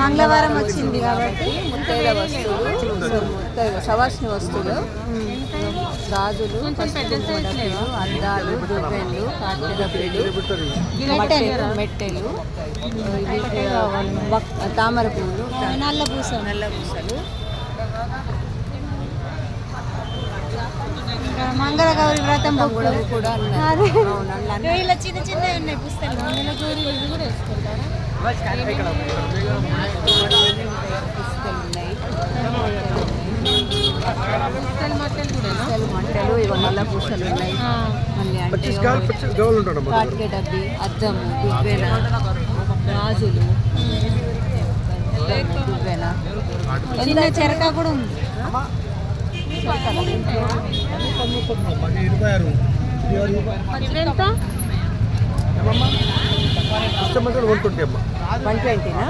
మంగళవారం వచ్చింది కాబట్టి ముత్తైద వస్తువులు సో ముత్తైద సవాష్ని వస్తువులు గాజులు అందాలు దువ్వెళ్ళు కార్తీకపేలు మెట్టెలు మెట్టెలు తామర పువ్వులు నల్ల పూస నల్ల పూసలు. ఇంకా మంగళగౌరి వ్రతం కూడా కూడా చిన్న చిన్నవి ఉన్నాయి పుస్తకాలు. కూడా వేసుకుంటారా? మంటలు ఇవి నల్ల పూసలు ఉన్నాయి మళ్ళీ డబ్బి అద్దము దువ్వెన గాజులు దువ్వెన చిన్న చెరక కూడా ఉంది ఇవెంత వన్ ట్వంటీనా?